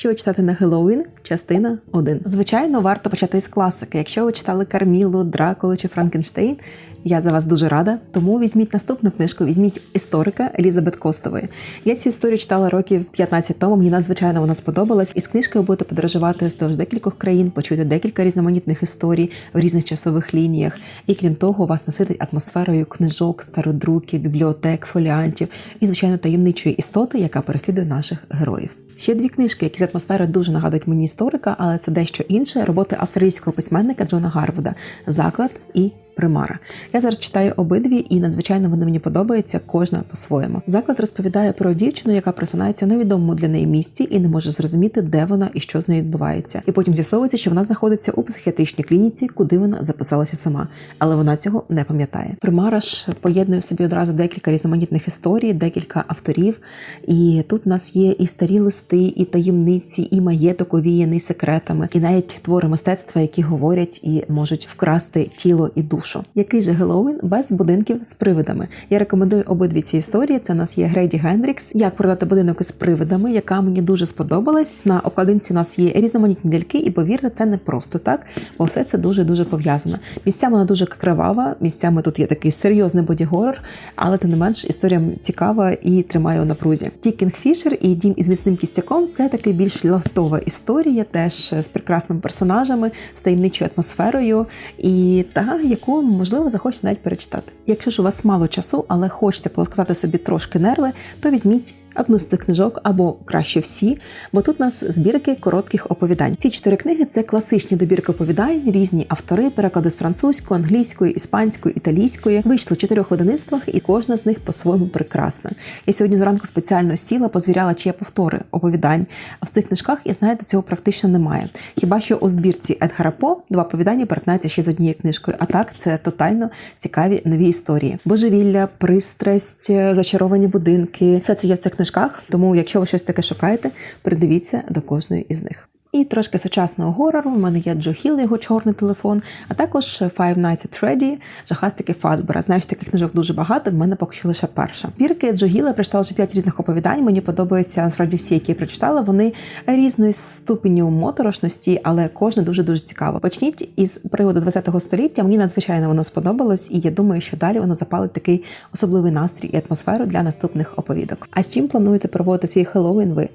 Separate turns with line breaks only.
Що читати на Хеллоуін? Частина 1. Звичайно, варто почати з класики. Якщо ви читали Кармілу, Дракулу чи Франкенштейн, я за вас дуже рада. Тому візьміть наступну книжку, візьміть історика Елізабет Костової. Я цю історію читала років 15 тому. Мені надзвичайно вона сподобалась. І з книжкою будете подорожувати вздовж декількох країн, почуєте декілька різноманітних історій в різних часових лініях. І крім того, вас наситить атмосферою книжок, стародруків, бібліотек, фоліантів і, звичайно, таємничої істоти, яка переслідує наших героїв. Ще дві книжки, які з атмосфери дуже нагадують мені історика, але це дещо інше. Роботи австралійського письменника Джона Гарвуда Заклад і Примара. Я зараз читаю обидві, і надзвичайно вони мені подобаються, кожна по-своєму. Заклад розповідає про дівчину, яка просинається в невідомому для неї місці і не може зрозуміти, де вона і що з нею відбувається. І потім з'ясовується, що вона знаходиться у психіатричній клініці, куди вона записалася сама, але вона цього не пам'ятає. Примара ж поєднує собі одразу декілька різноманітних історій, декілька авторів. І тут у нас є і старі листи, і таємниці, і маєток овіяний секретами, і навіть твори мистецтва, які говорять і можуть вкрасти тіло і душу. Який же Геловін без будинків з привидами? Я рекомендую обидві ці історії. Це у нас є Грейді Гендрікс. Як продати будинок із привидами, яка мені дуже сподобалась. На обкладинці у нас є різноманітні ляльки, і повірте, це не просто так, бо все це дуже дуже пов'язано. Місцями вона дуже кривава, місцями тут є такий серйозний бодігорор, але тим не менш історія цікава і тримає у напрузі. Ті Кінгфішер і дім із міцним кістяком це такий більш ластова історія, теж з прекрасними персонажами, з таємничою атмосферою, і та яку можливо захочете навіть перечитати. Якщо ж у вас мало часу, але хочеться полоскати собі трошки нерви, то візьміть. Одну з цих книжок або краще всі, бо тут у нас збірки коротких оповідань. Ці чотири книги це класичні добірки оповідань, різні автори, переклади з французької, англійської, іспанської, італійської. Вийшли в чотирьох видавництвах, і кожна з них по-своєму прекрасна. Я сьогодні зранку спеціально сіла, позвіряла, чи є повтори оповідань. В цих книжках, і знаєте, цього практично немає. Хіба що у збірці Едгара По два оповідання перетинаються ще з однією книжкою. А так це тотально цікаві нові історії. Божевілля, пристрасть, зачаровані будинки. Все це є в цих книжках. Тому, якщо ви щось таке шукаєте, придивіться до кожної із них. І трошки сучасного горору. У мене є Джо Хіл, його чорний телефон, а також Five Nights at Freddy, жахастики Фазбера. Знаю, що таких книжок дуже багато. В мене поки що лише перша. Бірки Джо Гіла прочитала вже п'ять різних оповідань. Мені подобаються насправді всі, які я прочитала. Вони різної ступеню моторошності, але кожне дуже дуже цікаво. Почніть із приводу 20-го століття. Мені надзвичайно воно сподобалось, і я думаю, що далі воно запалить такий особливий настрій і атмосферу для наступних оповідок. А з чим плануєте проводити свій Хеллоуін ви?